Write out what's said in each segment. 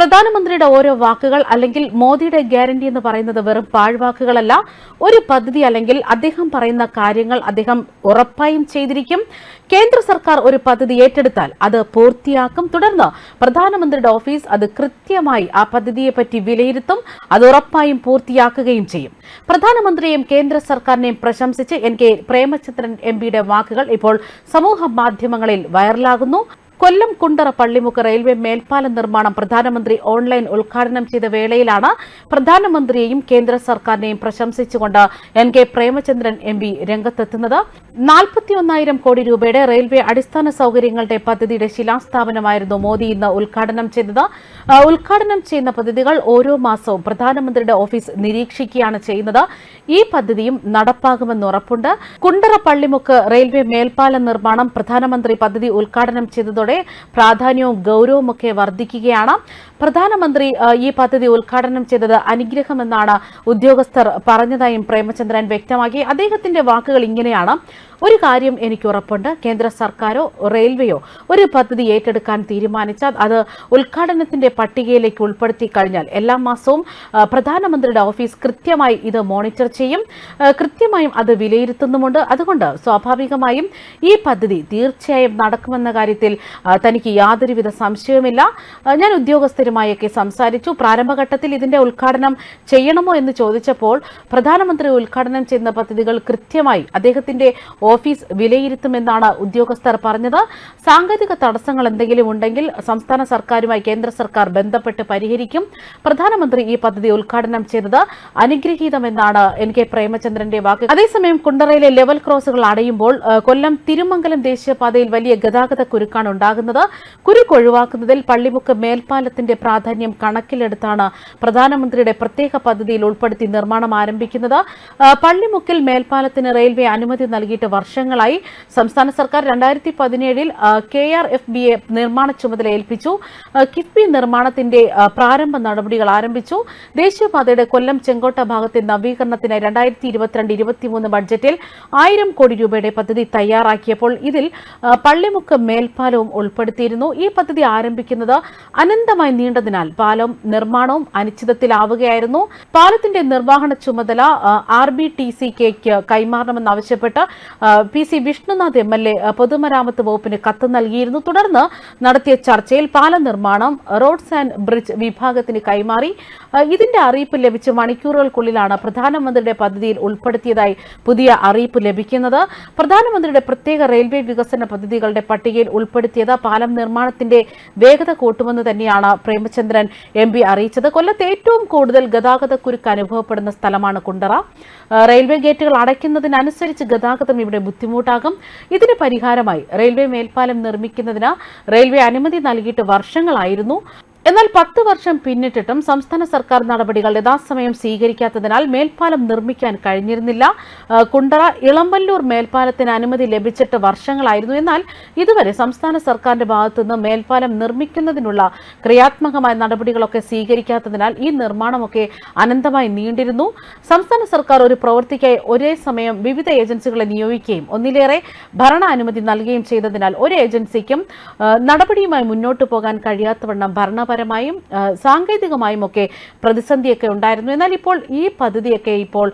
പ്രധാനമന്ത്രിയുടെ ഓരോ വാക്കുകൾ അല്ലെങ്കിൽ മോദിയുടെ ഗ്യാരണ്ടി എന്ന് പറയുന്നത് വെറും പാഴ്വാക്കുകളല്ല. ഒരു പദ്ധതി അല്ലെങ്കിൽ അദ്ദേഹം പറയുന്ന കാര്യങ്ങൾ അദ്ദേഹം ഉറപ്പായും ചെയ്തിരിക്കും. കേന്ദ്ര സർക്കാർ ഒരു പദ്ധതി ഏറ്റെടുത്താൽ അത് പൂർത്തിയാക്കും. തുടർന്ന് പ്രധാനമന്ത്രിയുടെ ഓഫീസ് അത് കൃത്യമായി ആ പദ്ധതിയെപ്പറ്റി വിലയിരുത്തും. അത് ഉറപ്പായും പൂർത്തിയാക്കുകയും ചെയ്യും. പ്രധാനമന്ത്രിയെയും കേന്ദ്ര സർക്കാരിനെയും പ്രശംസിച്ച് എൻ കെ പ്രേമചന്ദ്രൻ എം വാക്കുകൾ ഇപ്പോൾ സമൂഹ മാധ്യമങ്ങളിൽ വൈറലാകുന്നു. കൊല്ലം കുണ്ടറ പള്ളിമുക്ക് റെയിൽവേ മേൽപ്പാല നിർമ്മാണം പ്രധാനമന്ത്രി ഓൺലൈൻ ഉദ്ഘാടനം ചെയ്ത വേളയിലാണ് പ്രധാനമന്ത്രിയെയും കേന്ദ്ര സർക്കാരിനെയും പ്രശംസിച്ചുകൊണ്ട് N K Premachandran M P രംഗത്തെത്തുന്നത്. നാൽപ്പത്തിയൊന്നായിരം കോടി രൂപയുടെ റെയിൽവേ അടിസ്ഥാന സൌകര്യങ്ങളുടെ പദ്ധതിയുടെ ശിലാസ്ഥാപനമായിരുന്നു മോദി ഇന്ന് ഉദ്ഘാടനം ചെയ്തത്. ഉദ്ഘാടനം ചെയ്യുന്ന പദ്ധതികൾ ഓരോ മാസവും പ്രധാനമന്ത്രിയുടെ ഓഫീസ് നിരീക്ഷിക്കുകയാണ് ചെയ്യുന്നത്. ഈ പദ്ധതിയും നടപ്പാകുമെന്ന് ഉറപ്പുണ്ട്. കുണ്ടറ പള്ളിമുക്ക് റെയിൽവേ മേൽപ്പാല നിർമ്മാണം പ്രധാനമന്ത്രി പദ്ധതി ഉദ്ഘാടനം ചെയ്തതോടെ പ്രാധാന്യവും ഗൗരവവും ഒക്കെ വർദ്ധിക്കുകയാണ്. പ്രധാനമന്ത്രി ഈ പദ്ധതി ഉദ്ഘാടനം ചെയ്തത് അനുഗ്രഹമെന്നാണ് ഉദ്യോഗസ്ഥർ പറഞ്ഞതായും പ്രേമചന്ദ്രൻ വ്യക്തമാക്കി. അദ്ദേഹത്തിന്റെ വാക്കുകൾ ഇങ്ങനെയാണ്. ഒരു കാര്യം എനിക്ക് ഉറപ്പുണ്ട്. കേന്ദ്ര സർക്കാരോ റെയിൽവേയോ ഒരു പദ്ധതി ഏറ്റെടുക്കാൻ തീരുമാനിച്ചാൽ അത് ഉദ്ഘാടനത്തിന്റെ പട്ടികയിലേക്ക് ഉൾപ്പെടുത്തി കഴിഞ്ഞാൽ എല്ലാ മാസവും പ്രധാനമന്ത്രിയുടെ ഓഫീസ് കൃത്യമായി ഇത് മോണിറ്റർ ചെയ്യും. കൃത്യമായും അത് വിലയിരുത്തുന്നുമുണ്ട്. അതുകൊണ്ട് സ്വാഭാവികമായും ഈ പദ്ധതി തീർച്ചയായും നടക്കുമെന്ന കാര്യത്തിൽ തനിക്ക് യാതൊരുവിധ സംശയവുമില്ല. ഞാൻ ഉദ്യോഗസ്ഥരുമായൊക്കെ സംസാരിച്ചു. പ്രാരംഭഘട്ടത്തിൽ ഇതിന്റെ ഉദ്ഘാടനം ചെയ്യണമോ എന്ന് ചോദിച്ചപ്പോൾ പ്രധാനമന്ത്രി ഉദ്ഘാടനം ചെയ്യുന്ന പദ്ധതികൾ കൃത്യമായി അദ്ദേഹത്തിന്റെ ഓഫീസ് വിലയിരുത്തുമെന്നാണ് ഉദ്യോഗസ്ഥർ പറഞ്ഞത്. സാങ്കേതിക തടസ്സങ്ങൾ എന്തെങ്കിലും ഉണ്ടെങ്കിൽ സംസ്ഥാന സർക്കാരുമായി കേന്ദ്ര സർക്കാർ ബന്ധപ്പെട്ട് പരിഹരിക്കും. പ്രധാനമന്ത്രി ഈ പദ്ധതി ഉദ്ഘാടനം ചെയ്തത് അനുഗ്രഹീതമെന്നാണ് എൻ കെ പ്രേമചന്ദ്രന്റെ വാക്ക്. അതേസമയം കുണ്ടറയിലെ ലെവൽ ക്രോസുകൾ അടയുമ്പോൾ കൊല്ലം തിരുമംഗലം ദേശീയപാതയിൽ വലിയ ഗതാഗത കുരുക്കാണ് കുരുക്ക് ഒഴിവാക്കുന്നതിൽ പള്ളിമുക്ക് മേൽപ്പാലത്തിന്റെ പ്രാധാന്യം കണക്കിലെടുത്താണ് പ്രധാനമന്ത്രിയുടെ പ്രത്യേക പദ്ധതിയിൽ ഉൾപ്പെടുത്തി നിർമ്മാണം ആരംഭിക്കുന്നത്. പള്ളിമുക്കിൽ മേൽപ്പാലത്തിന് റെയിൽവേ അനുമതി നൽകിയിട്ട് വർഷങ്ങളായി സംസ്ഥാന സർക്കാർ രണ്ടായിരത്തി പതിനേഴിൽ K R F B A നിർമ്മാണ ചുമതല ഏൽപ്പിച്ചു. കിഫ്ബി നിർമ്മാണത്തിന്റെ പ്രാരംഭ നടപടികൾ ആരംഭിച്ചു. ദേശീയപാതയുടെ കൊല്ലം ചെങ്കോട്ട ഭാഗത്തെ നവീകരണത്തിന് രണ്ടായിരത്തി ഇരുപത്തിരണ്ട് ഇരുപത്തിമൂന്ന് ബഡ്ജറ്റിൽ ആയിരം കോടി രൂപയുടെ പദ്ധതി തയ്യാറാക്കിയപ്പോൾ ഇതിൽ പള്ളിമുക്ക് മേൽപ്പാലവും ഉൾപ്പെടുത്തിയിരുന്നു. ഈ പദ്ധതി ആരംഭിക്കുന്നത് അനന്തമായി നീണ്ടതിനാൽ പാലം നിർമ്മാണവും അനിശ്ചിതത്തിലാവുകയായിരുന്നു. പാലത്തിന്റെ നിർവഹണ ചുമതല ആർ ബി ടി സി കെക്ക് കൈമാറണമെന്നാവശ്യപ്പെട്ട് P C Vishnunath M L A പൊതുമരാമത്ത് വകുപ്പിന് കത്ത് നൽകിയിരുന്നു. തുടർന്ന് നടത്തിയ ചർച്ചയിൽ പാല നിർമ്മാണം റോഡ്സ് ആൻഡ് ബ്രിഡ്ജ് വിഭാഗത്തിന് കൈമാറി ഇതിന്റെ അറിയിപ്പ് ലഭിച്ച് മണിക്കൂറുകൾക്കുള്ളിലാണ് പ്രധാനമന്ത്രിയുടെ പദ്ധതിയിൽ ഉൾപ്പെടുത്തിയതായി പുതിയ അറിയിപ്പ് ലഭിക്കുന്നത്. പ്രധാനമന്ത്രിയുടെ പ്രത്യേക റെയിൽവേ വികസന പദ്ധതികളുടെ പട്ടികയിൽ ഉൾപ്പെടുത്തിയത് പാലം നിർമ്മാണത്തിന്റെ വേഗത കൂട്ടുമെന്ന് തന്നെയാണ് പ്രേമചന്ദ്രൻ എം അറിയിച്ചത്. കൊല്ലത്ത് ഏറ്റവും കൂടുതൽ ഗതാഗത കുരുക്ക് അനുഭവപ്പെടുന്ന സ്ഥലമാണ് കുണ്ടറ. റെയിൽവേ ഗേറ്റുകൾ അടയ്ക്കുന്നതിനനുസരിച്ച് ഗതാഗതം ഇവിടെ ബുദ്ധിമുട്ടാകും. ഇതിന് പരിഹാരമായി റെയിൽവേ മേൽപ്പാലം നിർമ്മിക്കുന്നതിന് റെയിൽവേ അനുമതി നൽകിയിട്ട് വർഷങ്ങളായിരുന്നു. എന്നാൽ പത്ത് വർഷം പിന്നിട്ടിട്ടും സംസ്ഥാന സർക്കാർ നടപടികൾ യഥാസമയം സ്വീകരിക്കാത്തതിനാൽ മേൽപ്പാലം നിർമ്മിക്കാൻ കഴിഞ്ഞിരുന്നില്ല. കുണ്ടറ ഇളമ്പല്ലൂർ മേൽപ്പാലത്തിന് അനുമതി ലഭിച്ചിട്ട് വർഷങ്ങളായിരുന്നു. എന്നാൽ ഇതുവരെ സംസ്ഥാന സർക്കാരിന്റെ ഭാഗത്തുനിന്ന് മേൽപ്പാലം നിർമ്മിക്കുന്നതിനുള്ള ക്രിയാത്മകമായ നടപടികളൊക്കെ സ്വീകരിക്കാത്തതിനാൽ ഈ നിർമ്മാണമൊക്കെ അനന്തമായി നീണ്ടിരുന്നു. സംസ്ഥാന സർക്കാർ ഒരു പ്രവൃത്തിക്കായി ഒരേ സമയം വിവിധ ഏജൻസികളെ നിയോഗിക്കുകയും ഒന്നിലേറെ ഭരണാനുമതി നൽകുകയും ചെയ്തതിനാൽ ഒരു ഏജൻസിക്കും നടപടിയുമായി മുന്നോട്ട് പോകാൻ കഴിയാത്തവണ്ണം ഭരണപരമായും ആ, സാങ്കേതികമായും ഒക്കെ പ്രതിസന്ധിയൊക്കെ ഉണ്ടായിരുന്നു. എന്നാൽ ഇപ്പോൾ ഈ പദ്ധതിയൊക്കെ ഇപ്പോൾ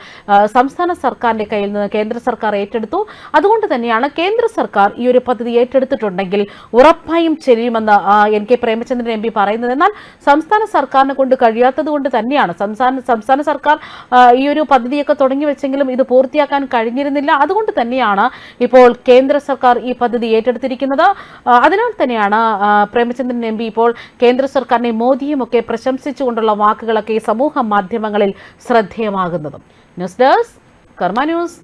സംസ്ഥാന സർക്കാരിന്റെ കയ്യിൽ നിന്ന് കേന്ദ്ര സർക്കാർ ഏറ്റെടുത്തു. അതുകൊണ്ട് തന്നെയാണ് കേന്ദ്ര സർക്കാർ ഈ ഒരു പദ്ധതി ഏറ്റെടുത്തിട്ടുണ്ടെങ്കിൽ ഉറപ്പായും ചെല്ലുമെന്ന് N K Premachandran M P പറയുന്നത്. എന്നാൽ സംസ്ഥാന സർക്കാരിനെ കൊണ്ട് കഴിയാത്തത് കൊണ്ട് തന്നെയാണ് സംസ്ഥാന സംസ്ഥാന സർക്കാർ ഈ ഒരു പദ്ധതിയൊക്കെ തുടങ്ങി വെച്ചെങ്കിലും ഇത് പൂർത്തിയാക്കാൻ കഴിഞ്ഞിരുന്നില്ല. അതുകൊണ്ട് തന്നെയാണ് ഇപ്പോൾ കേന്ദ്ര സർക്കാർ ഈ പദ്ധതി ഏറ്റെടുത്തിരിക്കുന്നത്. അതിനാൽ തന്നെയാണ് പ്രേമചന്ദ്രൻ എം ഇപ്പോൾ കേന്ദ്ര സർക്കാരിനെ മോദിയും ഒക്കെ പ്രശംസിച്ചുകൊണ്ടുള്ള വാക്കുകളൊക്കെ സമൂഹ മാധ്യമങ്ങളിൽ ശ്രദ്ധേയമാകുന്നതും. News desk Karma news.